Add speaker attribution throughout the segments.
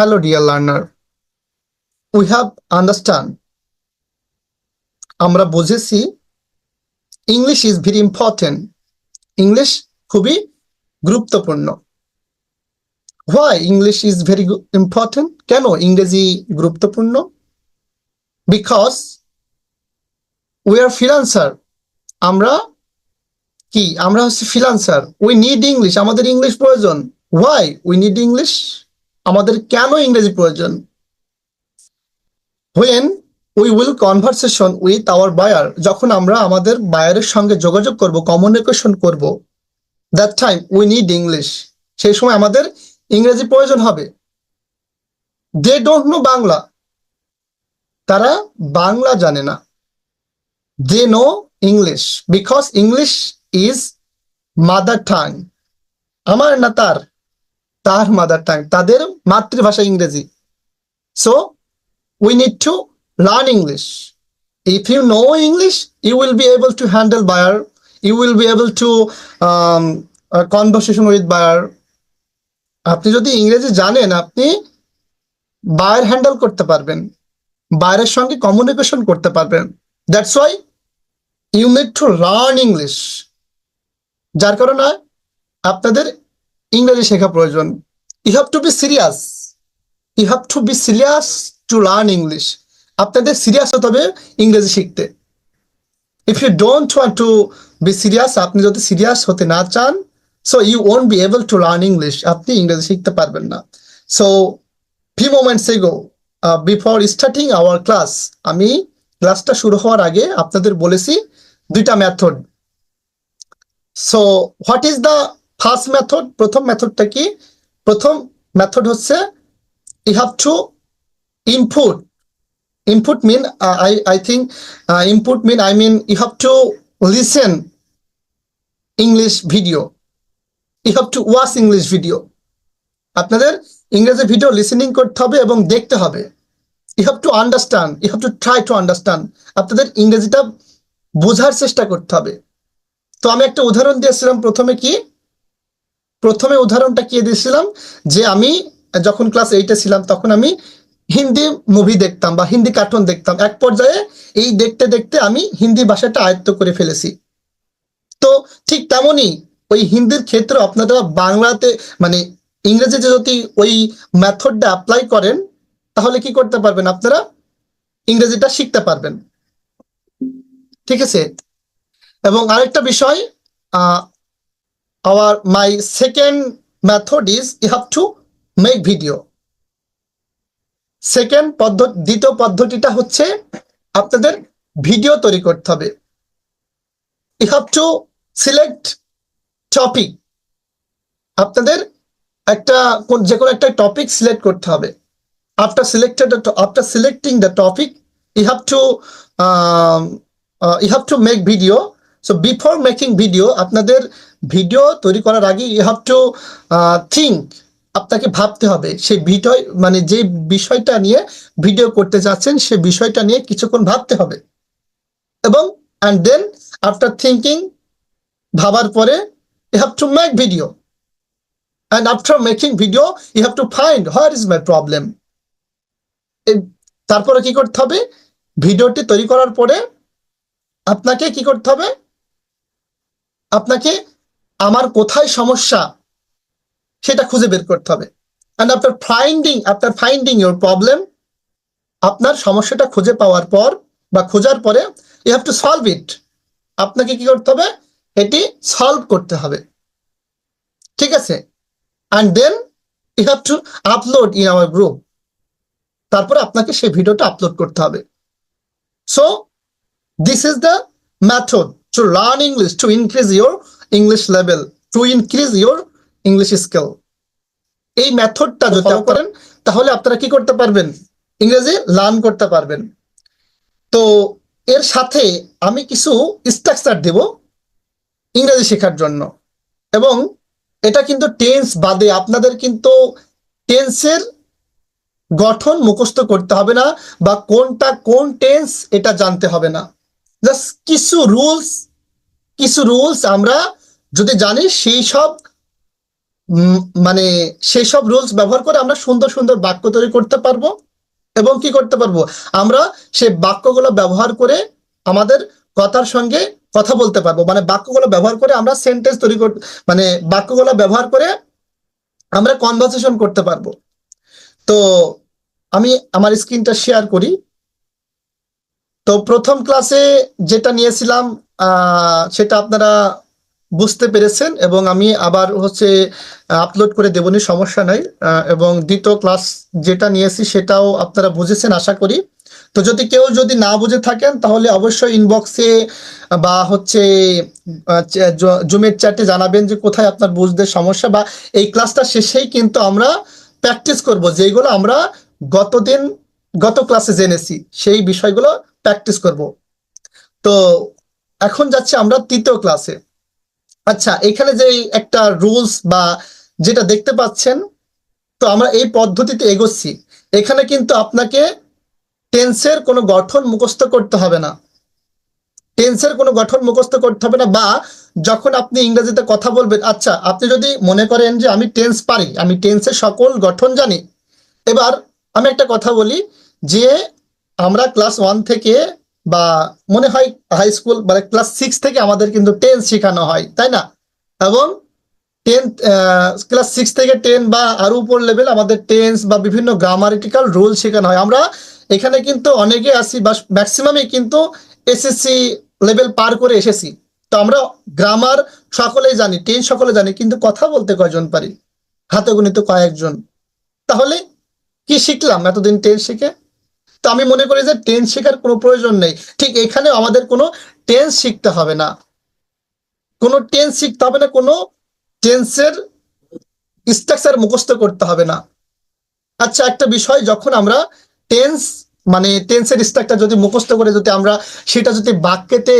Speaker 1: Hello, dear learner. We have understand. আমরা বুঝেছি English is very important English খুবই গুরুত্বপূর্ণ। Why English is very important কেন ইংরেজি গুরুত্বপূর্ণ? বিকজ উই আর ফ্রিলান্সার আমরা কি? আমরা হচ্ছে ফ্রিলান্সার উই নিড ইংলিশ আমাদের ইংলিশ প্রয়োজন। হোয়াই উই নিড ইংলিশ কেন ইংরেজি প্রয়োজন? When we will conversation with our buyer যখন আমরা আমাদের বায়ারের সঙ্গে যোগাযোগ করব কমিউনিকেশন করব that time we need English সেই সময় আমাদের ইংরেজি প্রয়োজন হবে। They don't know Bangla. তারা বাংলা জানে না। They know English because English is mother tongue আমার না তার। তার মাদার টাং তাদের মাতৃভাষা ইংরেজি। So we need to learn English if you know English you will be able to handle buyer you will be able to conversation with buyer আপনি যদি ইংরেজি জানেন, আপনি বায়ার হ্যান্ডেল করতে পারবেন বায়ারের সঙ্গে কমিউনিকেশন করতে পারবেন। That's why you need to learn English যার কারণে আপনাদের ইংরেজি শেখা প্রয়োজন। You have to be serious you have to be serious to learn English আপনাদের সিরিয়াস হতে হবে ইংরেজি শিখতে। If you don't want to be serious আপনি যদি সিরিয়াস হতে না চান so you won't be able to learn English আপনি ইংরেজি শিখতে পারবেন না। So few moments ago before starting our class আমি ক্লাসটা শুরু হওয়ার আগে আপনাদের বলেছি দুইটা method so what is the first method প্রথম মেথডটা কি? প্রথম মেথড হচ্ছে you have to input input mean I I think input mean I mean i mean to listen English video english video. To have English video আপনাদের ইংরেজি video listening করতে হবে এবং দেখতে হবে। You have to understand you have to try to understand আপনাদের ইংরেজিটা বোঝার চেষ্টা করতে হবে। তো আমি একটা উদাহরণ দিয়েছিলাম প্রথমে কি? প্রথমে উদাহরণটা কি দিয়েছিলাম? যে আমি যখন ক্লাস এইটে ছিলাম, তখন আমি হিন্দি মুভি দেখতাম বা হিন্দি কার্টুন দেখতাম। এক পর্যায়ে এই দেখতে দেখতে আমি হিন্দি ভাষাটা আয়ত্ত করে ফেলেছি। তো ঠিক তেমনই ওই হিন্দির ক্ষেত্রে আপনারা বাংলাতে মানে ইংরেজিতে যদি ওই মেথডটা অ্যাপ্লাই করেন, তাহলে কি করতে পারবেন আপনারা? ইংরেজিটা শিখতে পারবেন। ঠিক আছে? এবং আরেকটা বিষয় our my second method is you have to make video second পদ্ধতি দ্বিতীয় পদ্ধতিটা হচ্ছে আপনাদের ভিডিও তৈরি করতে হবে। You have to select topic আপনাদের একটা যে কোনো একটা টপিক সিলেক্ট করতে হবে। After selected after selecting the topic you have to you have to make video so before making video আপনাদের ভিডিও তৈরি করার আগে ইউ হ্যাভ টু থিঙ্ক আপনাকে ভাবতে হবে। সেই বিষয় মানে যে বিষয়টা নিয়ে ভিডিও করতে যাচ্ছেন সে বিষয়টা নিয়ে কিছুক্ষণ ভাবতে হবে। এবং অ্যান্ড দেন আফটার থিঙ্কিং ভাবার পরে you have to make video and after making video you have to find where is my problem তারপরে কি করতে হবে? ভিডিওটি তৈরি করার পরে আপনাকে কি করতে হবে? আপনাকে আমার কোথায় সমস্যা সেটা খুঁজে বের করতে হবে। And after finding after finding your problem আপনার সমস্যাটা খুঁজে পাওয়ার পর বা খোঁজার পরে you have to solve it আপনাকে কি করতে হবে? এটি সলভ করতে হবে। ঠিক আছে? And then you have to upload in our group তারপরে আপনাকে সেই ভিডিওটা আপলোড করতে হবে। So this is the method to learn English to increase your English level to increase your English skill এই মেথডটা যদি ফলো করেন তাহলে আপনারা কি করতে পারবেন? ইংরেজি লার্ন করতে পারবেন। তো এর সাথে আমি কিছু স্ট্রাকচার দেব ইংরেজি শেখার জন্য। এবং এটা কিন্তু টেন্স বাদে আপনাদের কিন্তু টেন্সের গঠন মুখস্থ করতে হবে না বা কোনটা কোন টেন্স এটা জানতে হবে না। জাস্ট কিছু রুলস কিছু রুলস আমরা যদি জানি, সেই সব মানে সেই সব রুলস ব্যবহার করে আমরা সুন্দর সুন্দর বাক্য তৈরি করতে পারব। এবং কি করতে পারব? আমরা সেই বাক্যগুলো ব্যবহার করে আমাদের কথার সঙ্গে কথা বলতে পারব। মানে বাক্যগুলো ব্যবহার করে আমরা সেন্টেন্স তৈরি করতে মানে বাক্যগুলো ব্যবহার করে আমরা কনভারসেশন করতে পারব। তো আমি আমার স্ক্রিনটা শেয়ার করি। তো প্রথম ক্লাসে যেটা নিয়েছিলাম সেটা আপনারা বুঝতে পেরেছেন এবং আমি আবার হচ্ছে আপলোড করে দেবনি সমস্যা নাই। এবং দ্বিতীয় ক্লাস যেটা নিয়েছি সেটাও আপনারা বুঝেছেন, আশা করি। তো যদি কেউ যদি না বুঝে থাকেন, তাহলে অবশ্যই ইনবক্সে বা হচ্ছে জুমের চ্যাটে জানাবেন যে কোথায় আপনার বুঝতে সমস্যা বা এই ক্লাসটা শেষেই কিন্তু আমরা প্র্যাকটিস করব যেগুলো আমরা গতদিন, গত ক্লাসে জেনেছি। সেই বিষয়গুলো প্র্যাকটিস করব। তো এখন যাচ্ছে আমরা তৃতীয় ক্লাসে আচ্ছা এখানে যে একটা রুলস বা যেটা দেখতে পাচ্ছেন, তো আমরা এই পদ্ধতিতে এগোচ্ছি। এখানে কিন্তু আপনাকে টেন্সের কোনো গঠন মুখস্থ করতে হবে না। টেন্সের কোনো গঠন মুখস্থ করতে হবে না বা যখন আপনি ইংরেজিতে কথা বলবেন আচ্ছা আপনি যদি মনে করেন যে আমি টেন্স পারি, আমি টেন্সের সকল গঠন জানি। এবার আমি একটা কথা বলি, যে আমরা ক্লাস ওয়ান থেকে বা মনে হয় হাই স্কুল মানে ক্লাস সিক্স থেকে আমাদের কিন্তু টেন্স শেখানো হয়, তাই না? এবং টেন ক্লাস সিক্স থেকে টেন বা আরও উপর লেভেল আমাদের টেন্স বা বিভিন্ন গ্রামারিটিক্যাল রুল শেখানো হয়। আমরা এখানে কিন্তু অনেকে আসি বা ম্যাক্সিমামই কিন্তু এসএসসি লেভেল পার করে এসেছি। তো আমরা গ্রামার সকলেই জানি টেন সকলে জানি, কিন্তু কথা বলতে কয়জন পারি? হাতে গণিত কয়েকজন। তাহলে কি শিখলাম? এতদিন টেন শিখে তো আমি মনে করি যে টেন্স শেখার কোনো প্রয়োজন নেই। ঠিক এখানে আমাদের কোনো টেন্স শিখতে হবে না। কোনো টেন্স শিখতে হবে না, কোনো টেন্সের স্ট্রাকচার মুখস্থ করতে হবে না। আচ্ছা একটা বিষয় যখন আমরা টেন্স মানে টেন্সের স্ট্রাকচার যদি মুখস্থ করে যদি আমরা সেটা যদি বাক্যেতে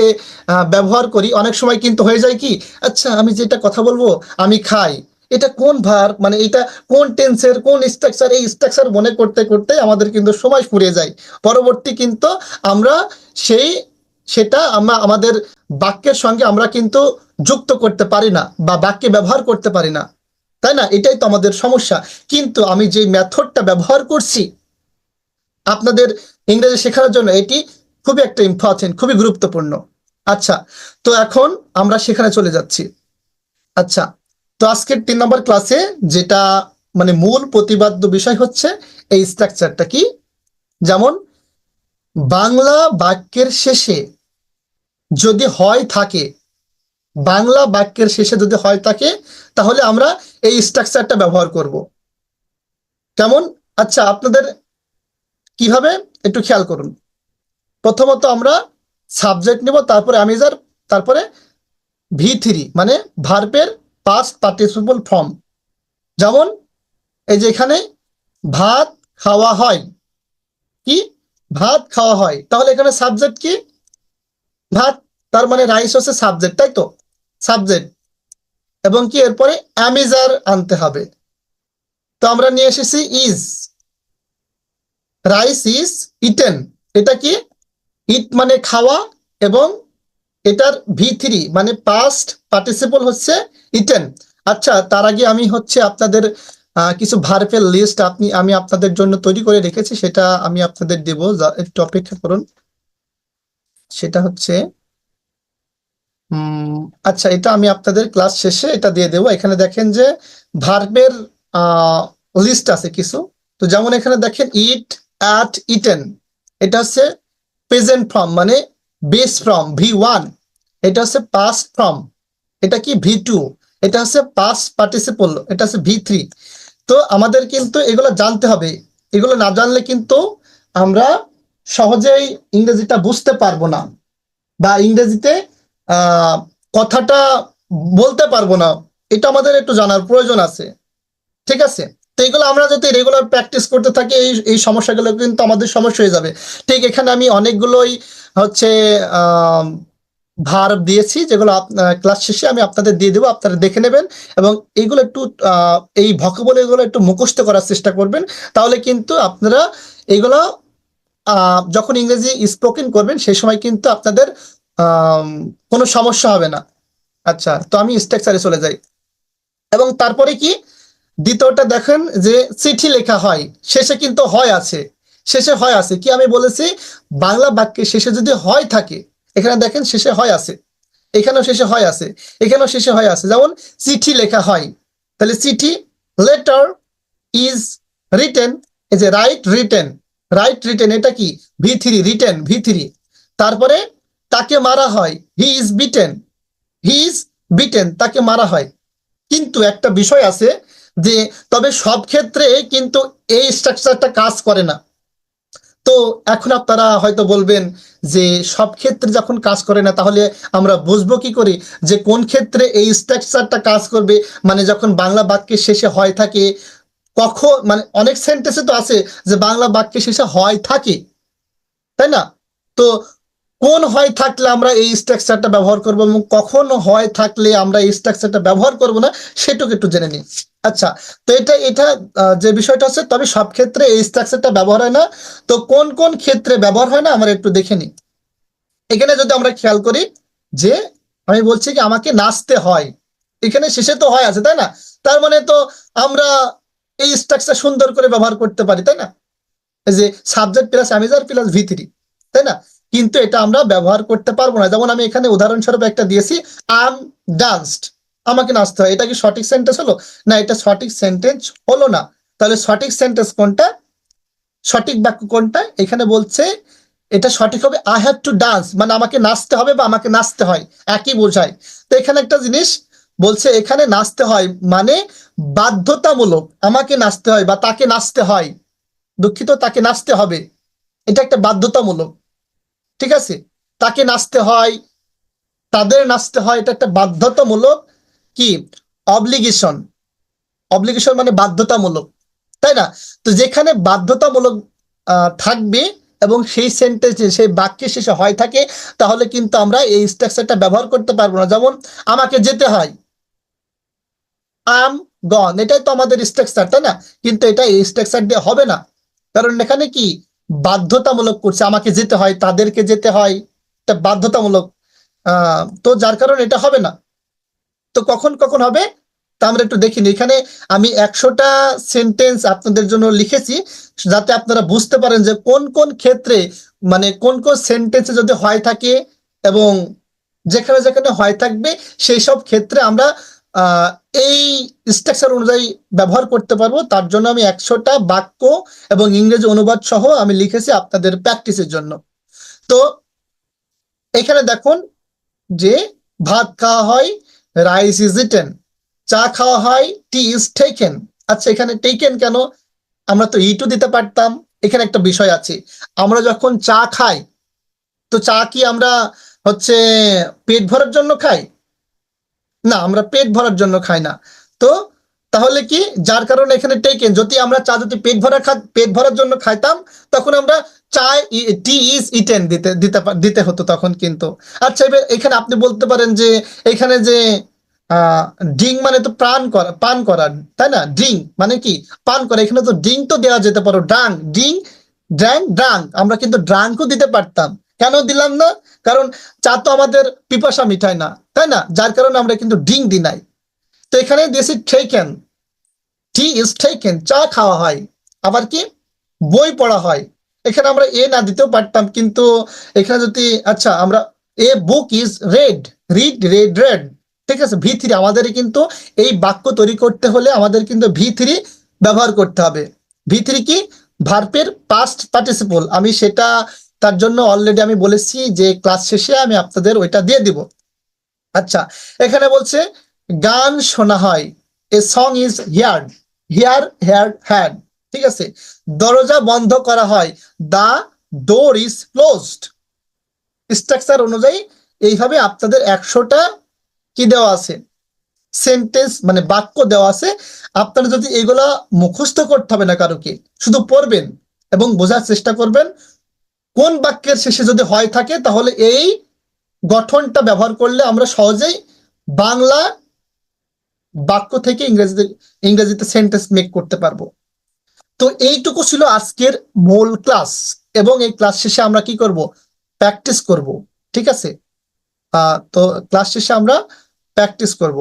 Speaker 1: ব্যবহার করি, অনেক সময় কিন্তু হয়ে যায় কি আচ্ছা আমি যেটা কথা বলব, আমি খাই। এটা কোন ভার? মানে এটা কোন টেন্সের কোন স্ট্রাকচার এই স্ট্রাকচার মনে করতে করতে আমাদের কিন্তু সময় ফুরিয়ে যায়। পরবর্তী কিন্তু আমরা সেই, সেটা আমরা আমাদের বাক্যের সঙ্গে আমরা কিন্তু যুক্ত করতে পারি না বা বাক্যে ব্যবহার করতে পারি না। তাই না? এটাই তো আমাদের সমস্যা। কিন্তু আমি যে মেথডটা ব্যবহার করছি, আপনাদের ইংরেজি শেখানোর জন্য এটি খুবই একটা ইম্পর্টেন্ট খুবই গুরুত্বপূর্ণ। আচ্ছা তো এখন আমরা সেখানে চলে যাচ্ছি। আচ্ছা তো আজকের তিন নম্বর ক্লাসে যেটা মানে মূল প্রতিবাদ্য বিষয় হচ্ছে এই স্ট্রাকচারটা কি? যেমন, বাংলা বাক্যের শেষে যদি হয় থাকে, বাংলা বাক্যের শেষে যদি হয় থাকে, তাহলে আমরা এই স্ট্রাকচারটা ব্যবহার করব। কেমন? আচ্ছা আপনাদের কীভাবে? একটু খেয়াল করুন। প্রথমত আমরা সাবজেক্ট নেব, তারপরে আমিজার তারপরে ভি থ্রি মানে ভার্বের পাস্ট পার্টিসিপল ফর্ম। যেমন, এই যে এখানে ভাত খাওয়া হয়। কি? ভাত খাওয়া হয়। তাহলে এখানে সাবজেক্ট কি? ভাত, তার মানে রাইস হচ্ছে সাবজেক্ট তাই তো? সাবজেক্ট এবং কি? এরপরে অ্যামিজার আনতে হবে। তো আমরা নিয়ে এসেছি ইজ রাইস ইজ ইটেন এটা কি? ইট মানে খাওয়া এবং এটার ভি থ্রি মানে পাস্ট পার্টিসিপল হচ্ছে ইটেন। আচ্ছা তার আগে আমি হচ্ছে আপনাদের কিছু ভার্বের লিস্ট আপনি, আমি আপনাদের জন্য তৈরি করে রেখেছি, সেটা আমি আপনাদের দেবো। একটু অপেক্ষা করুন। সেটা হচ্ছে আচ্ছা এটা আমি আপনাদের ক্লাস শেষে এটা দিয়ে দেবো। এখানে দেখেন যে ভার্বের লিস্ট আছে কিছু। তো যেমন এখানে দেখেন ইট অ্যাট ইটেন এটা হচ্ছে প্রেজেন্ট ফর্ম মানে বেস ফর্ম ভি ওয়ান এটা হচ্ছে পাস্ট ফর্ম এটা কি ভি টু এটা হচ্ছে পাস পার্টিসিপল এটা হচ্ছে ভি থ্রি তো আমাদের কিন্তু এগুলো জানতে হবে। এগুলো না জানলে কিন্তু আমরা সহজেই ইংরেজিটা বুঝতে পারব না বা ইংরেজিতে কথাটা বলতে পারব না। এটা আমাদের একটু জানার প্রয়োজন আছে। ঠিক আছে? তো এগুলো আমরা যদি রেগুলার প্র্যাকটিস করতে থাকি, এই এই সমস্যাগুলো কিন্তু আমাদের সমস্যা হয়ে যাবে। ঠিক এখানে আমি অনেকগুলোই হচ্ছে ভার দিয়েছি, যেগুলো ক্লাস শেষে আমি আপনাদের দিয়ে দেবো, আপনারা দেখে নেবেন এবং এইগুলো একটু এই ভকেবল এগুলো একটু মুখস্থ করার চেষ্টা করবেন। তাহলে কিন্তু আপনারা এগুলো যখন ইংরেজি স্পোকেন করবেন, সেই সময় কিন্তু আপনাদের কোনো সমস্যা হবে না। আচ্ছা তো আমি স্ট্রাকচারে চলে যাই। এবং তারপরে কি? দ্বিতীয়টা দেখেন যে চিঠি লেখা হয়, শেষে কিন্তু হয় আছে। শেষে হয় আছে। কি আমি বলেছি? বাংলা বাক্যে শেষে যদি হয় থাকে এখানে দেখেন শেষে হয় আছে। এখানেও শেষে হয় আছে। এখানেও শেষে হয় আছে। যেমন, চিঠি লেখা হয়। তাহলে চিঠি লেটার ইজ রিটেন এই যে রাইট রিটেন রাইট রিটেন এটা কি? V three written V three তারপরে তাকে মারা হয়। He is beaten he is beaten তাকে মারা হয়। কিন্তু একটা বিষয় আছে যে, তবে সব ক্ষেত্রে কিন্তু এই স্ট্রাকচারটা কাজ করে না। তো এখন আপনারা হয়তো বলবেন যে সব ক্ষেত্রে যখন কাজ করে না, তাহলে আমরা বুঝব কি করি? যে কোন ক্ষেত্রে এই স্ট্রাকচারটা কাজ করবে? মানে যখন বাংলা বাক্যের শেষে হয় থাকে, কখন মানে অনেক সেন্টেন্সে তো আছে যে বাংলা বাক্যের শেষে হয় থাকে। তাই না? তো কোন হয় থাকলে আমরা এই স্ট্রাকচারটা ব্যবহার করব এবং কখন হয় থাকলে আমরা এই স্ট্রাকচারটা ব্যবহার করব না, সেটুকু একটু জেনে নিই। আচ্ছা তো এটা এটা যে বিষয়টা হচ্ছে তবে সব ক্ষেত্রে এই স্ট্রাকচারটা ব্যবহার হয় না। তো কোন কোন ক্ষেত্রে ব্যবহার হয় না, আমরা একটু দেখে নিই। এখানে যদি আমরা খেয়াল করি যে, আমি বলছি কি, আমাকে নাচতে হয়। এখানে শেষে তো হয় আছে, তাই না? তার মানে তো আমরা এই স্ট্রাকচার সুন্দর করে ব্যবহার করতে পারি, তাই না? যে subject plus am is are plus V three তাই না? কিন্তু এটা আমরা ব্যবহার করতে পারব না। যেমন আমি এখানে উদাহরণস্বরূপ একটা দিয়েছি আম ডান্সড আমাকে নাচতে হয়। এটা কি সঠিক সেন্টেন্স হলো? না, এটা সঠিক সেন্টেন্স হলো না। তাহলে সঠিক সেন্টেন্স কোনটা? সঠিক বাক্য কোনটা? এখানে বলছে, এটা সঠিক হবে আই হ্যাভ টু ডান্স মানে আমাকে নাচতে হবে বা আমাকে নাচতে হয়। একই বোঝায়। তো এখানে একটা জিনিস বলছে, এখানে নাচতে হয় মানে বাধ্যতামূলক আমাকে নাচতে হয় বা তাকে নাচতে হয়। দুঃখিত, তাকে নাচতে হবে। এটা একটা বাধ্যতামূলক। ঠিক আছে? তাকে নাচতে হয়। তাদের নাচতে হয়, এটা একটা বাধ্যতামূলক কি? অবলিগেশন অবলিগেশন মানে বাধ্যতামূলক, তাই না? তো যেখানে বাধ্যতামূলক থাকবে এবং সেই সেন্টেন্সে সেই বাক্যে শেষে হয় থাকে, তাহলে কিন্তু আমরা এই স্ট্রাকচারটা ব্যবহার করতে পারব না। যেমন, আমাকে যেতে হয়। আম গন এটাই তো আমাদের স্ট্রাকচার তাই না? কিন্তু এটা এই স্ট্রাকচার দিয়ে হবে না। কারণ এখানে কি? বাধ্যতামূলক করছে, আমাকে যেতে হয়, তাদেরকে যেতে হয়, এটা বাধ্যতামূলক। তো যার কারণে এটা হবে না। তো কখন কখন হবে? তা আমরা একটু দেখিনি এখানে আমি একশোটা সেন্টেন্স আপনাদের জন্য লিখেছি, যাতে আপনারা বুঝতে পারেন যে কোন কোন ক্ষেত্রে মানে কোন কোন সেন্টেন্সে যদি হয় থাকে এবং যেখানে যেখানে হয় থাকবে, সেই সব ক্ষেত্রে আমরা এই স্ট্রাকচার অনুযায়ী ব্যবহার করতে পারব। তার জন্য আমি একশোটা বাক্য এবং ইংরেজি অনুবাদ সহ আমি লিখেছি আপনাদের প্র্যাকটিসের জন্য। তো এখানে দেখুন যে ভাত খাওয়া হয় রাইস ইজ ইটেন চা খাওয়া হয় টি ইজ টেকেন আচ্ছা এখানে টেকেন কেন? আমরা তো ইটু দিতে পারতাম। এখানে একটা বিষয় আছে। আমরা যখন চা খাই, তো চা কি আমরা হচ্ছে পেট ভরার জন্য খাই? না, আমরা পেট ভরার জন্য খাই না। তো, তাহলে কি, যার কারণে এখানে টেকেন যদি আমরা চা যদি পেট ভরা খা পেট ভরার জন্য খাইতাম, তখন আমরা চা টি ইজ ইটেন দিতে দিতে দিতে হতো তখন কিন্তু। আচ্ছা এবার এখানে আপনি বলতে পারেন যে, এখানে যে ড্রিঙ্ক মানে তো প্রাণ করা, পান করা, তাই না? ড্রিঙ্ক মানে কি? পান করা। এখানে তো ড্রিঙ্ক তো দেওয়া যেতে পারো। ড্রাং ড্রিঙ্ক ড্রাং আমরা কিন্তু ড্রাঙ্কও দিতে পারতাম। কেন দিলাম না? কারণ চা তো আমাদের পিপাসা মিঠাই না, তাই না? যার কারণে আমরা কিন্তু ডিং দি নাই। তো এখানে দিয়েছি টেকেন টি ইজ টেকেন চা খাওয়া হয়। আবার কি? বই পড়া হয়। এখানে আমরা এ না দিতেও পারতাম, কিন্তু এখানে যদি আচ্ছা আমরা a book is read read read read ঠিক আছে? ভি থ্রি আমাদের কিন্তু এই বাক্য তৈরি করতে হলে আমাদের কিন্তু ভি থ্রি ব্যবহার করতে হবে। ভি থ্রি কি? ভার্পের পাস্ট পার্টিসিপল আমি সেটা তার জন্য অলরেডি আমি বলেছি যে ক্লাস শেষে আমি আপনাদের ওইটা দিয়ে দিব। আচ্ছা এখানে বলছে, গান শোনা হয় a song is heard hear hear had ঠিক আছে? দরজা বন্ধ করা হয় the door is closed structure অনুযায়ী এইভাবে আপনাদের একশোটা কি দেওয়া আছে? সেন্টেন্স মানে বাক্য দেওয়া আছে। আপনারা যদি এগুলা মুখস্থ করতে হবে না কারোকে, শুধু পড়বেন এবং বোঝার চেষ্টা করবেন কোন বাক্যের শেষে যদি হয় থাকে, তাহলে এই গঠনটা ব্যবহার করলে আমরা সহজেই বাংলা বাক্য থেকে ইংরেজিতে ইংরেজিতে সেন্টেন্স মেক করতে পারব। তো এইটুকু ছিল আজকের মূল ক্লাস এবং এই ক্লাস শেষে আমরা কি করব? প্র্যাকটিস করব। ঠিক আছে? তো ক্লাস শেষে আমরা প্র্যাকটিস করব।